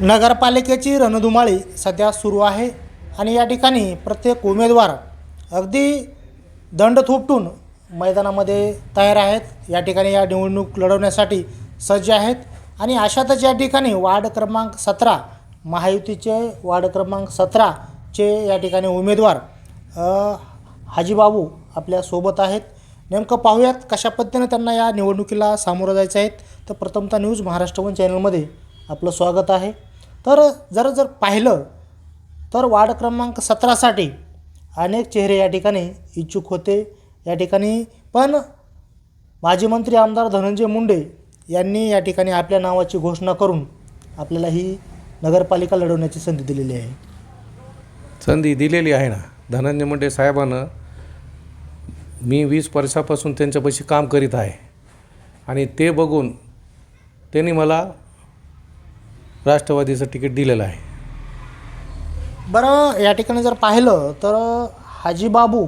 नगरपालिकेची रणधुमाळी सध्या सुरू आहे आणि या ठिकाणी प्रत्येक उमेदवार अगदी दंड थोपटून मैदानामध्ये तयार आहेत. या ठिकाणी या निवडणूक लढवण्यासाठी सज्ज आहेत आणि अशातच या ठिकाणी वार्ड क्रमांक सतरा महायुतीचे वार्ड क्रमांक सतराचे या ठिकाणी उमेदवार हाजीबाबू आपल्यासोबत आहेत. नेमकं पाहूयात कशा पद्धतीनं त्यांना या निवडणुकीला सामोरं जायचं आहे. तर प्रथमतः न्यूज महाराष्ट्र वन चॅनलमध्ये आपलं स्वागत आहे. तर जर जर पाहिलं तर वार्ड क्रमांक सतरासाठी अनेक चेहरे या ठिकाणी इच्छुक होते. या ठिकाणी पण माजी मंत्री आमदार धनंजय मुंडे यांनी या ठिकाणी आपल्या नावाची घोषणा करून आपल्याला ही नगरपालिका लढवण्याची संधी दिलेली आहे. संधी दिलेली आहे ना? धनंजय मुंडे साहेबानं मी वीस वर्षापासून त्यांच्यापाशी काम करीत आहे. आणि ते बघून त्यांनी मला राष्ट्रवादीचं तिकीट दिलेलं आहे. बरं या ठिकाणी जर पाहिलं तर हाजीबाबू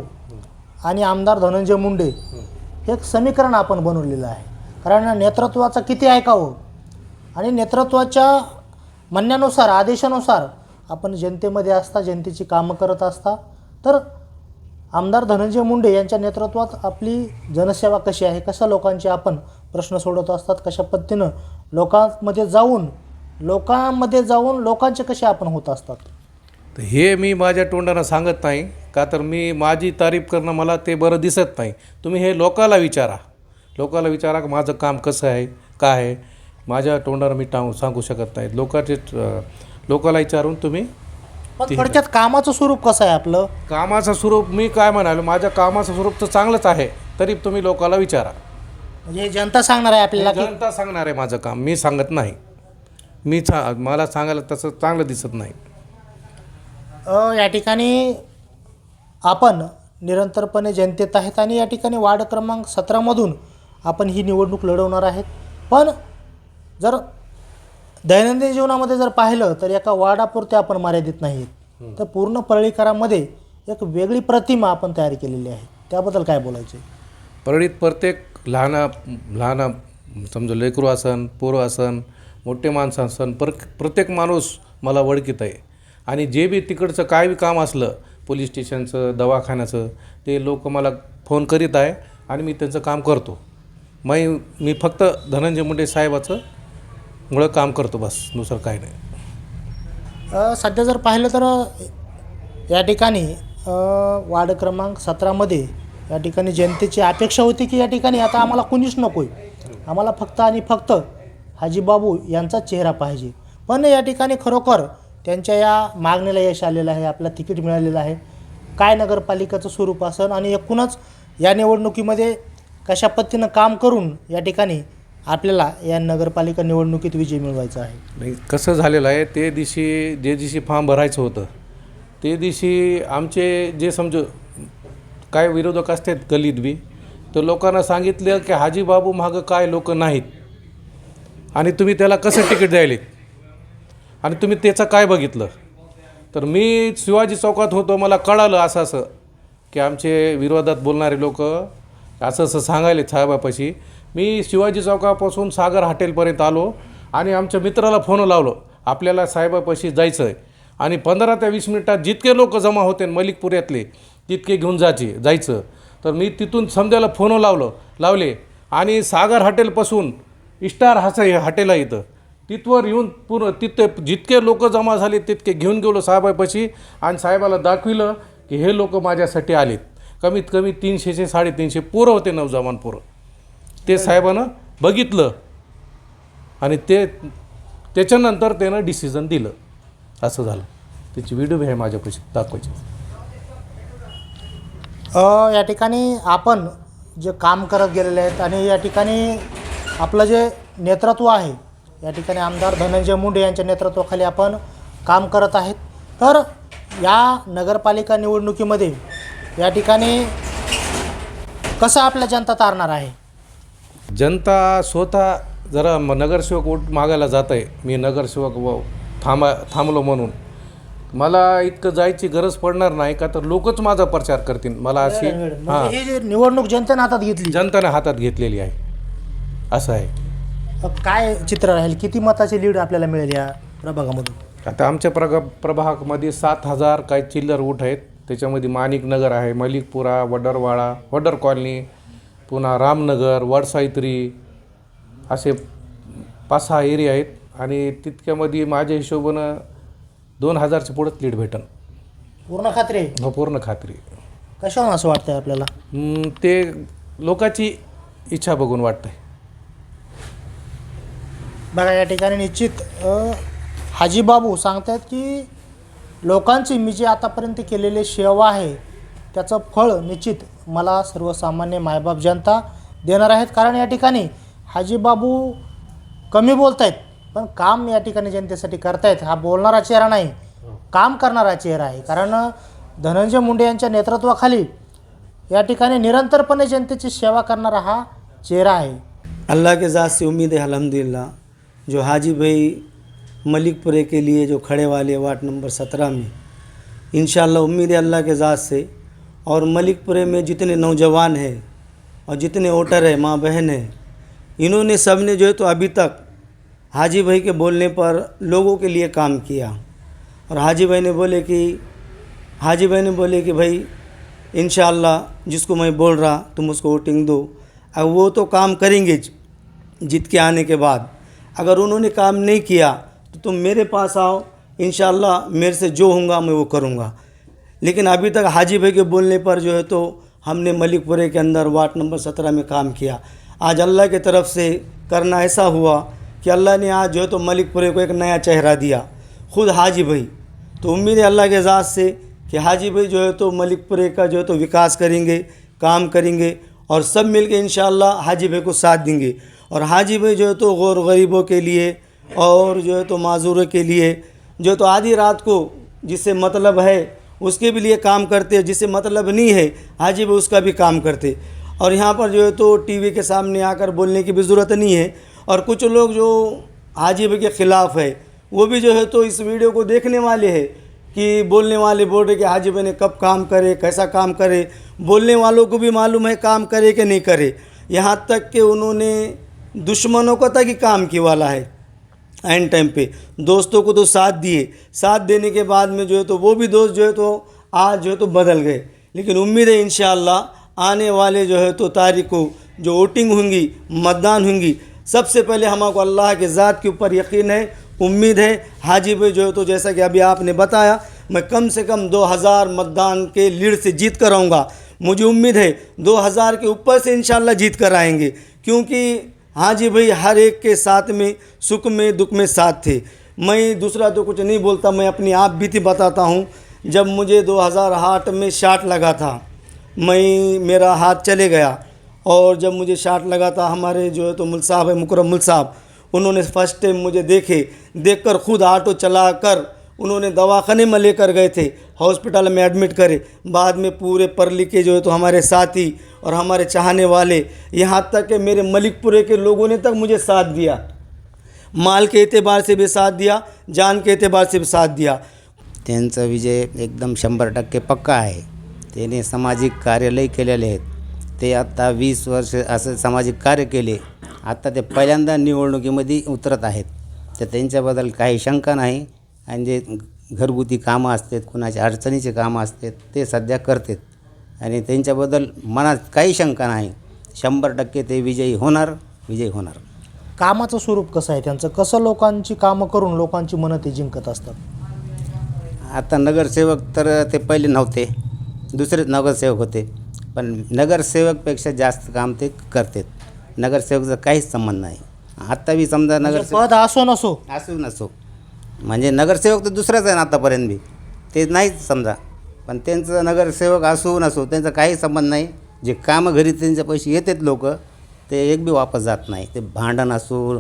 आणि आमदार धनंजय मुंडे हे एक समीकरण आपण बनवलेलं आहे. कारण नेतृत्वाचा किती ऐकावं हो? आणि नेतृत्वाच्या म्हणण्यानुसार आदेशानुसार आपण जनतेमध्ये असता जनतेची कामं करत असता तर आमदार धनंजय मुंडे यांच्या नेतृत्वात आपली जनसेवा कशी आहे? कशा लोकांचे आपण प्रश्न सोडवत असतात? कशा पद्धतीनं लोकांमध्ये जाऊन लोकांमध्ये जाऊन लोकांचे कसे आपण होत असतात? तर हे मी माझ्या तोंडानं सांगत नाही का तर मी माझी तारीफ करणं मला ते बरं दिसत नाही. तुम्ही हे लोकाला विचारा. लोकाला विचारा की माझं काम कसं आहे काय आहे? माझ्या तोंडानं मी टांग सांगू शकत नाही. लोकांचे लोकाला विचारून तुम्ही पण थोडक्यात कामाचं स्वरूप कसं आहे आपलं? कामाचं स्वरूप मी काय म्हणालो माझ्या कामाचं स्वरूप तर चांगलंच आहे तरी तुम्ही लोकाला विचारा. म्हणजे जनता सांगणार आहे आपल्याला जनता सांगणार आहे माझं काम मी सांगत नाही. मी सा मला सांगायला तसं चांगलं दिसत नाही. अ, या ठिकाणी आपण निरंतरपणे जनतेत आहेत आणि या ठिकाणी वार्ड क्रमांक सतरामधून आपण ही निवडणूक लढवणार आहेत. पण जर दैनंदिन जीवनामध्ये जर पाहिलं तर एका वार्डापुरते आपण मर्यादित नाहीत तर पूर्ण परळीकरामध्ये एक वेगळी प्रतिमा आपण तयार केलेली आहे. त्याबद्दल काय बोलायचं? परळीत प्रत्येक लहान लहान समजा लेकरू असन पोरं असन मोठे माणसं असन पर प्रत्येक माणूस मला वळखीत आहे. आणि जे बी तिकडचं काय बी काम असलं पोलीस स्टेशनचं दवाखान्याचं ते लोक मला फोन करीत आहे आणि मी त्यांचं काम करतो. मी मी फक्त धनंजय मुंडे साहेबाचं मुळं काम करतो बस दुसरं काही नाही. सध्या जर पाहिलं तर या ठिकाणी वार्ड क्रमांक सतरामध्ये या ठिकाणी जनतेची अपेक्षा होती की या ठिकाणी आता आम्हाला कुणीच नको आहे आम्हाला फक्त आणि फक्त हाजीबाबू यांचा चेहरा पाहिजे. पण या ठिकाणी खरोखर त्यांच्या या मागणीला यश आलेलं आहे आपला तिकीट मिळालेलं आहे. काय नगरपालिकेचं स्वरूप असन आणि एकूणच या निवडणुकीमध्ये कशा पद्धतीनं काम करून या ठिकाणी आपल्याला या नगरपालिका निवडणुकीत विजय मिळवायचा आहे? नाही कसं झालेलं आहे ते दिवशी जे दिवशी फॉर्म भरायचं होतं ते दिवशी आमचे जे समज काय विरोधक असतात गल्लीत बी तर लोकांना सांगितलं की हाजीबाबू मागं काय लोक नाहीत. आणि तुम्ही त्याला कसं तिकीट द्यायले? आणि तुम्ही त्याचं काय बघितलं? तर मी शिवाजी चौकात होतो मला कळालं असं असं की आमचे विरोधात बोलणारे लोक असं असं सांगायले साहेबापाशी. मी शिवाजी चौकापासून सागर हॉटेलपर्यंत आलो आणि आमच्या मित्राला फोन लावलो. आपल्याला साहेबापाशी जायचं आहे आणि पंधरा ते वीस मिनिटात जितके लोक जमा होते मलिकपुऱ्यातले तितके घेऊन जायचे जायचं. तर मी तिथून समजायला फोन लावलं लावले. आणि सागर हॉटेलपासून स्टार हस हॉटेला इथं. तिथवर येऊन पूर्ण तिथे जितके लोक जमा झाले तितके घेऊन गेलो साहेबापाशी आणि साहेबाला दाखविलं की हे लोक माझ्यासाठी आलेत. कमीत कमी तीनशेचे साडेतीनशे पोरं होते नवजवान पोरं. ते साहेबानं बघितलं आणि ते त्याच्यानंतर त्यानं डिसिजन दिलं. असं झालं. त्याची व्हिडिओ आहे माझ्यापाशी. दाखवायची. या ठिकाणी आपण जे काम करत गेलेले आहेत आणि या ठिकाणी आपलं जे नेतृत्व आहे या ठिकाणी आमदार धनंजय मुंडे यांच्या नेतृत्वाखाली आपण काम करत आहेत. तर या नगरपालिका निवडणुकीमध्ये या ठिकाणी कसं आपल्या जनता तारणार आहे? जनता स्वतः जरा म- नगरसेवक वोट मागायला जात आहे मी नगरसेवक व थांबा थांबलो म्हणून. मला इतकं जायची गरज पडणार नाही का? तर लोकच माझा प्रचार करतील. मला अशी हां. म्हणजे निवडणूक जनतेनं हातात घेतली. जनताने हातात घेतलेली आहे. असं आहे. काय चित्र राहील? किती मताची लीड आपल्याला मिळेल या प्रभागामधून? आता आमच्या प्रगा प्रभागामध्ये सात हजार काही चिल्लर ऊट आहेत. त्याच्यामध्ये माणिक नगर आहे मलिकपुरा वडरवाडा वडर कॉलनी पुन्हा रामनगर वडसावित्री असे पाच सहा एरिया आहेत. आणि तितक्यामध्ये माझ्या हिशोबानं दोन हजारच्या पुढंच लीड भेटन. पूर्ण खात्री आहे? हो पूर्ण खात्री. कशावर असं वाटतंय आपल्याला? हम्म, ते लोकांची इच्छा बघून वाटतंय. बघा या ठिकाणी निश्चित हाजीबाबू हाजीबाबू सांगतात की लोकांची मी जे आतापर्यंत केलेली सेवा आहे त्याचं फळ निश्चित मला सर्वसामान्य मायबाप जनता देणार आहेत. कारण या ठिकाणी हाजीबाबू कमी बोलत आहेत पण काम या ठिकाणी जनतेसाठी करतायत. हा बोलणारा चेहरा नाही काम करणारा चेहरा आहे. कारण धनंजय मुंडे यांच्या नेतृत्वाखाली या ठिकाणी निरंतरपणे जनतेची सेवा करणारा हा चेहरा आहे. अल्लाह के ज़ात से उम्मीद है अलहमदिल्ला जो हाजी भाई मलिकपुरे के लिए जो खड़े वाले वार्ड नंबर सत्रह में इन उम्मीद है अल्लाह के ज़ात से, और मलिकपुरे में जितने नौजवान हैं और जितने वोटर हैं, माँ बहन हैं, इन्होंने सबने जो है तो अभी तक हाजी भाई के बोलने पर लोगों के लिए काम किया। और हाजी भाई ने बोले कि, हाजी भाई ने बोले कि भाई इन जिसको मैं बोल रहा, तुम उसको वोटिंग दो। अब वो तो काम करेंगे जीत के आने के बाद। अगर उन्होंने काम नहीं किया तो तुम मेरे पास आओ इन मेरे से जो होगा मैं वो करूँगा। लेकिन अभी तक हाजी भाई के बोलने पर जो है तो हमने मलिकपुरे के अंदर वार्ड नंबर सत्रह में काम किया। आज अल्लाह की तरफ़ से करना ऐसा हुआ कि अल्लाह ने आज जो है तो मलिकपुरे को एक नया चेहरा दिया, खुद हाजी भाई। तो उम्मीद है अल्लाह के एजाज़ से कि हाजी भाई जो है तो मलिकपुरे का जो है तो विकास करेंगे, काम करेंगे और सब मिल के इन हाजी भाई को साथ देंगे। और हाजी भाई जो है तो गौर गरीबों के लिए और जो है तो माजूरों के लिए, जो तो आधी रात को जिससे मतलब है, उसके भी लिए काम करते हैं, जिससे मतलब नहीं है, हाजी भाई उसका भी काम करते और यहाँ पर जो है तो टीवी के सामने आकर बोलने की भी ज़रूरत नहीं है। और कुछ लोग जो हाजी भाई के ख़िलाफ़ है, वो भी जो है तो इस वीडियो को देखने वाले हैं कि बोलने वाले बोल रहे कि हाजी भाई ने कब काम करे, कैसा काम करे, बोलने वालों को भी मालूम है काम करे कि नहीं करे। यहाँ तक कि उन्होंने दुश्मनों को तक ही काम की वाला है एंड टाइम पे। दोस्तों को तो साथ दिए। साथ देने के बाद में जो है तो वो भी दोस्त जो है तो आज जो है तो बदल गए। लेकिन उम्मीद है इन आने वाले जो है तो तारीख को जो वोटिंग होंगी, मतदान होंगी, सबसे पहले हमको अल्लाह के ज़ात के ऊपर यकीन है, उम्मीद है। हाजी भाई जो है तो जैसा कि अभी आपने बताया, मैं कम से कम 2000 मतदान के लीड से जीत कर आऊँगा। मुझे उम्मीद है 2000 के ऊपर से इंशाल्लाह जीत कर आएँगे। क्योंकि हाजी भाई, हर एक के साथ में, सुख में, दुख में साथ थे। मैं दूसरा तो कुछ नहीं बोलता, मैं अपनी आप बीती बताता हूँ। जब मुझे 2008 में शाट लगा था, मैं, मेरा हाथ चले गया। और जब मुझे शाट लगा था, हमारे जो है तो मुल साहब है मुकरम मुल साहब उन्होंने फ़र्स्ट टाइम मुझे देखे। देखकर खुद ऑटो चला कर उन्होंने दवाखाने में लेकर गए थे हॉस्पिटल में एडमिट करे। बाद में पूरे परली के जो है तो हमारे साथी और हमारे चाहने वाले यहाँ तक कि मेरे मलिकपुरे के लोगों ने तक मुझे साथ दिया। माल के एतबार से भी साथ दिया जान के एतबार से भी साथ दिया। त्यांचा विजय एकदम शंभर टक्के पक्का आहे. त्याने सामाजिक कार्यालय केलेले आहेत. ते आत्ता वीस वर्ष असं सामाजिक कार्य केले. आत्ता ते पहिल्यांदा निवडणुकीमध्ये उतरत आहेत. तर त्यांच्याबद्दल काही शंका नाही. आणि जे घरगुती कामं असतात कुणाच्या अडचणीचे कामं असतात ते सध्या करतात. आणि त्यांच्याबद्दल मनात काही शंका नाही. शंभर टक्के ते विजयी होणार विजयी होणार. कामाचं स्वरूप कसं आहे त्यांचं? कसं लोकांची कामं करून लोकांची मनं ते जिंकत असतात? आता नगरसेवक तर ते पहिले नव्हते. दुसरेच नगरसेवक होते. पण नगरसेवकपेक्षा जास्त काम ते करतात. नगरसेवकचा काहीच संबंध नाही. आत्ता बी समजा म्हणजे नगरसेवक पद असो नसो. असू नसो. म्हणजे नगरसेवक तर दुसराच आहे ना आत्तापर्यंत बी. ते नाहीच समजा. पण त्यांचं नगरसेवक असू नसो त्यांचा काही संबंध नाही. जे कामं घरी त्यांचे पैसे येतात लोक ते एक बी वापस जात नाही. ते भांडण असो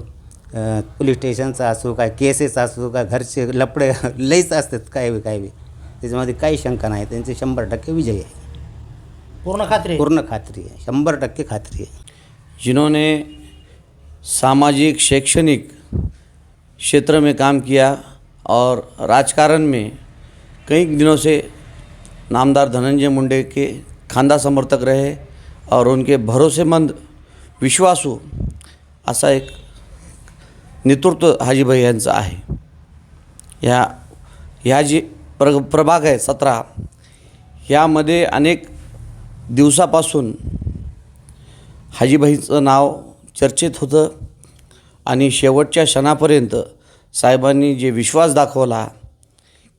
पोलीस स्टेशनचं असो काय केसेस असो काय घरचे लपडे लईच असतात काय बी काय बी. त्याच्यामध्ये काही शंका नाही. त्यांचे शंभर टक्के विजय आहे. पूर्ण खात्री. पूर्ण खात्री आहे. शंभर टक्के खात्री आहे. जिन्होंने सामाजिक शैक्षणिक क्षेत्र में काम किया और राजकारण में कई दिनों से नामदार धनंजय मुंडे के खांदा समर्थक रहे और उनके भरोसेमंद विश्वासू असा एक नेतृत्व हाजीभाई यांचं आहे. ह्या ह्या जे प्र प्रभाग आहे सतरा ह्यामध्ये अनेक दिवसापासून हाजीबाईंचं नाव चर्चेत होतं. आणि शेवटच्या क्षणापर्यंत साहेबांनी जे विश्वास दाखवला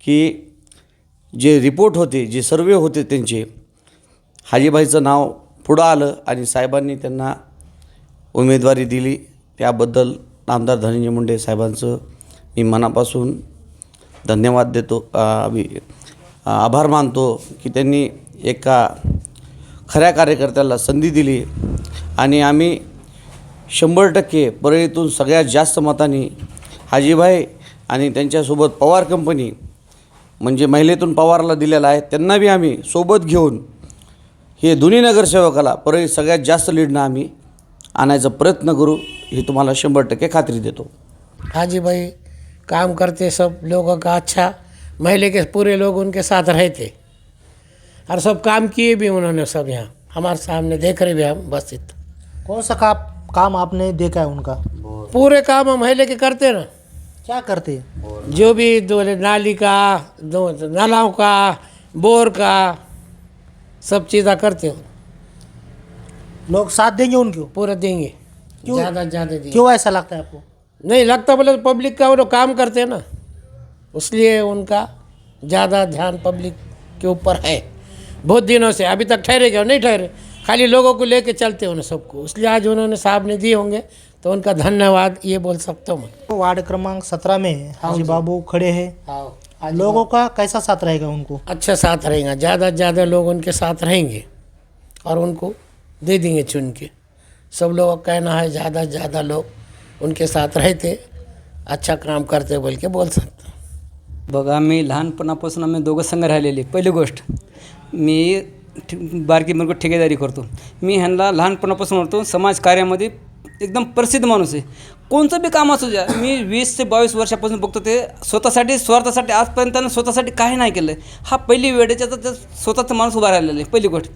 की जे रिपोर्ट होते जे सर्वे होते त्यांचे हाजीबाईचं नाव पुढं आलं आणि साहेबांनी त्यांना उमेदवारी दिली. त्याबद्दल आमदार धनंजय मुंडे साहेबांचं मी मनापासून धन्यवाद देतो. आ, आभार मानतो की त्यांनी एका खऱ्या कार्यकर्त्याला संधी दिली आणि आम्ही शंभर टक्के परळीतून सगळ्यात जास्त मतांनी हाजीभाई आणि त्यांच्यासोबत पवार कंपनी म्हणजे महिलेतून पवारला दिलेला आहे त्यांना बी आम्ही सोबत घेऊन हे दोन्ही नगरसेवकाला परळी सगळ्यात जास्त लीडनं आम्ही आणायचा प्रयत्न करू ही तुम्हाला शंभर टक्के खात्री देतो. हाजी भाई काम करते सब लोगों का अच्छा महल्ले के पूरे लोग उनके साथ रहते। और सब काम किए भी उन्होंने सब यहाँ। हमारे सामने देख रहे भी हम बस इतना। कौन सा का, काम आपने देखा है उनका? पूरे काम हम है लेके करते ना। क्या करते हैं? जो भी दो नाली का दो नालाओं का बोर का सब चीज़ा करते हो। लोग साथ देंगे उनको? पूरा देंगे। क्यों? ज़्यादा ज़्यादा देंगे। क्यों ऐसा लगता है आपको? नहीं लगता बोले पब्लिक का वो लोग काम करते हैं ना। इसलिए उनका ज़्यादा ध्यान पब्लिक के ऊपर है। बहुत दिनों से अभी तक ठहरे क्या नहीं ठहरे? खाली लोगों को लेके चलते उन्हें सबको। इसलिए आज उन्होंने साहब ने दिए होंगे तो उनका धन्यवाद ये बोल सकता हूँ मैं। वार्ड क्रमांक सत्रह में हाजी बाबू खड़े हैं। लोगों का कैसा साथ रहेगा उनको? अच्छा साथ रहेगा ज़्यादा से ज़्यादा लोग उनके साथ रहेंगे और उनको दे देंगे चुन के। सब लोगों का कहना है ज़्यादा से ज़्यादा लोग उनके साथ रहते अच्छा काम करते बोल के बोल सकते बघा मी लहानपणापासून आम्ही दोघं संघ राहिलेले पहिली गोष्ट मी बारकी मुलगा ठेकेदारी करतो. मी ह्यांना लहानपणापासून म्हणतो समाज कार्यामध्ये एकदम प्रसिद्ध माणूस आहे. कोणतं बी काम असू द्या मी वीस ते बावीस वर्षापासून बघतो ते स्वतःसाठी स्वार्थासाठी आजपर्यंत त्यानं स्वतःसाठी काही नाही केलं हा पहिली वेळेच्या तर स्वतःचा माणूस उभा राहिलेला आहे पहिली गोष्ट.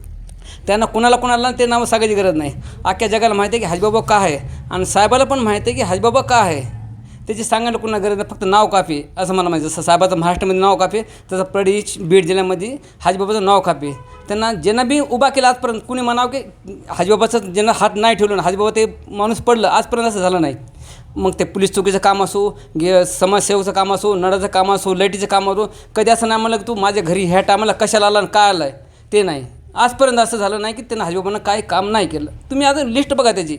त्यांना कुणाला कोणाला ते नावं सांगायची गरज नाही. अख्ख्या जगाला माहिती आहे की हाजबाबा का आहे? आणि साहेबाला पण माहिती आहे की हाजबाबा का आहे? त्याची सांगायला कुणा गरज नाही फक्त नाव काफी असं मला माहिती जसं साहेबाचं महाराष्ट्रामध्ये नाव काफी तसं प्रडी बीड जिल्ह्यामध्ये हाजीबाबाचं नाव काफी आहे. त्यांना ज्यांना बी उभा केला आजपर्यंत कुणी म्हणावं की हाजीबाबाचं ज्यांना हात नाही ठेवलं हाजीबाबा ते माणूस पडलं आजपर्यंत असं झालं नाही. मग ते पोलीस चौकीचं काम असो गे समाजसेवेचं काम असो नळाचं काम असो लाईटीचं काम असो कधी असं नाही म्हणलं की तू माझ्या घरी ह्या टायमाला कशाला आला आणि काय आलं आहे ते नाही. आजपर्यंत असं झालं नाही की त्यांना हाजीबाबांना काय काम नाही केलं. तुम्ही आता लिस्ट बघा त्याची.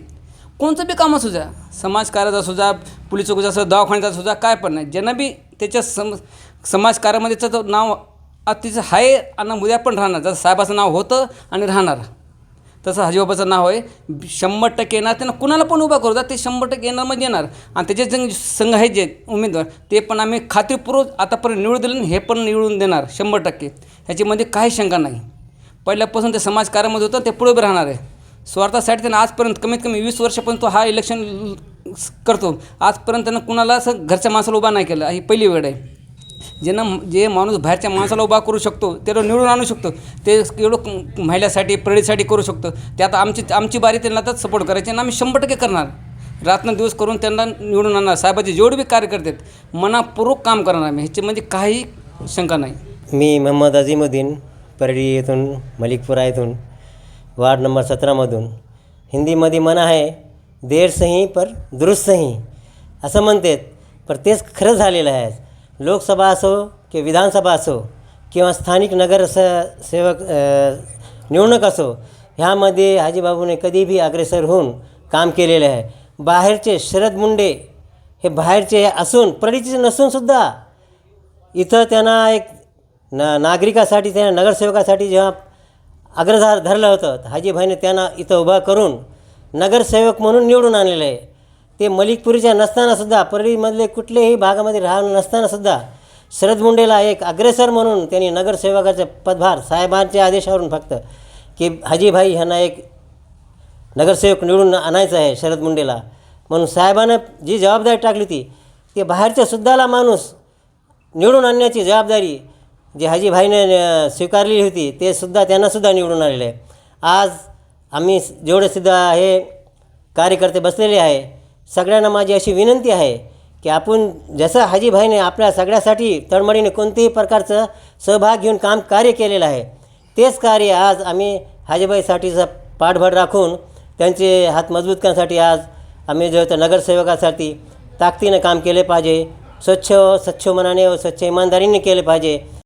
कोणतं बी काम असू द्या समाजकार्याचं असू द्या पोलीस चौकीचा असू दवाखान्याचा असू द्या काय पण नाही. ज्यांना बी त्याच्या सम समाजकार्यामध्ये त्याचं नाव अतिशय आहे आणि उद्या पण राहणार. जसं साहेबाचं नाव होतं आणि राहणार. तसं हजीबाबाचं नाव आहे. शंभर टक्के येणार. त्यांना कुणाला पण उभा करू द्या ते शंभर टक्के येणार म्हणजे येणार. आणि त्याचे जे संघ आहेत जे उमेदवार ते पण आम्ही खात्रीपूर्वक आतापर्यंत निवडून दिलं आणि हे पण निवडून देणार शंभर टक्के. ह्याच्यामध्ये काही शंका नाही. पहिल्यापासून ते समाजकार्यामध्ये होतं ते पुढे उभे राहणार आहे. स्वार्थासाठी त्यांना आजपर्यंत कमीत कमी वीस वर्षापर्यंत हा इलेक्शन करतो. आजपर्यंत त्यांना कुणाला असं घरच्या माणसाला उभा नाही केलं. ही पहिली वेळ आहे. ज्यांना जे माणूस बाहेरच्या माणसाला उभा करू शकतो त्याला निवडून आणू शकतो. ते एवढं महिलासाठी प्रेडीसाठी करू शकतो. ते आता आमची आमची बारी त्यांना आता सपोर्ट करायची आणि आम्ही शंभर टक्के करणार. रात्रंदिवस करून त्यांना निवडून आणणार. साहेबाचे जेवढे बी कार्यकर्ते आहेत मनापूर्वक काम करणार आम्ही. ह्याच्यामध्ये म्हणजे काही शंका नाही. मी मोहम्मद अझीमुद्दीन परडी येथून मलिकपुरा येथून. वार्ड नंबर सतरामधून. हिंदीमध्ये म्हणा आहे देर सही पर दुरुस्त सही. असं म्हणतात पण तेच खरं झालेलं आहे. लोकसभा असो की विधानसभा असो किंवा स्थानिक नगर स सेवक निवडणूक असो ह्यामध्ये हाजीबाबूने कधीबी अग्रेसर होऊन काम केलेलं आहे. बाहेरचे शरद मुंडे हे बाहेरचे असून परिचित नसूनसुद्धा इथं त्यांना एक न नागरिकासाठी त्यांना नगरसेवकासाठी जेव्हा अग्रधार धरलं होतं. हाजीभाईने त्यांना इथं उभा करून नगरसेवक म्हणून निवडून आणलेलं आहे. ते मलिकपुरीच्या नसतानासुद्धा परळीमधले कुठल्याही भागामध्ये राहून नसतानासुद्धा शरद मुंडेला एक अग्रेसर म्हणून त्यांनी नगरसेवकाचा पदभार साहेबांच्या आदेशावरून फक्त की हाजीभाई ह्यांना एक नगरसेवक निवडून आणायचं आहे शरद मुंडेला. म्हणून साहेबानं जी जबाबदारी टाकली ती ते बाहेरच्या सुद्धाला माणूस निवडून आणण्याची जबाबदारी जी हाजीभाईने स्वीकारलेली होती ते सुद्धा त्यांनासुद्धा निवडून आलेले आहे. आज आम्ही जेवढेसुद्धा हे कार्यकर्ते बसलेले आहे सगळ्यांना माझी अशी विनंती आहे की आपण जसं हाजीभाईने आपल्या सगळ्यासाठी तळमळीने कोणतेही प्रकारचं सहभाग घेऊन काम कार्य केलेलं आहे तेच कार्य आज आम्ही हाजीबाईसाठीचा पाठबळ राखून त्यांचे हात मजबूत करण्यासाठी आज आम्ही जो तर नगरसेवकासाठी ताकदीनं काम केले पाहिजे स्वच्छ स्वच्छ मनाने व स्वच्छ इमानदारीने केले पाहिजे.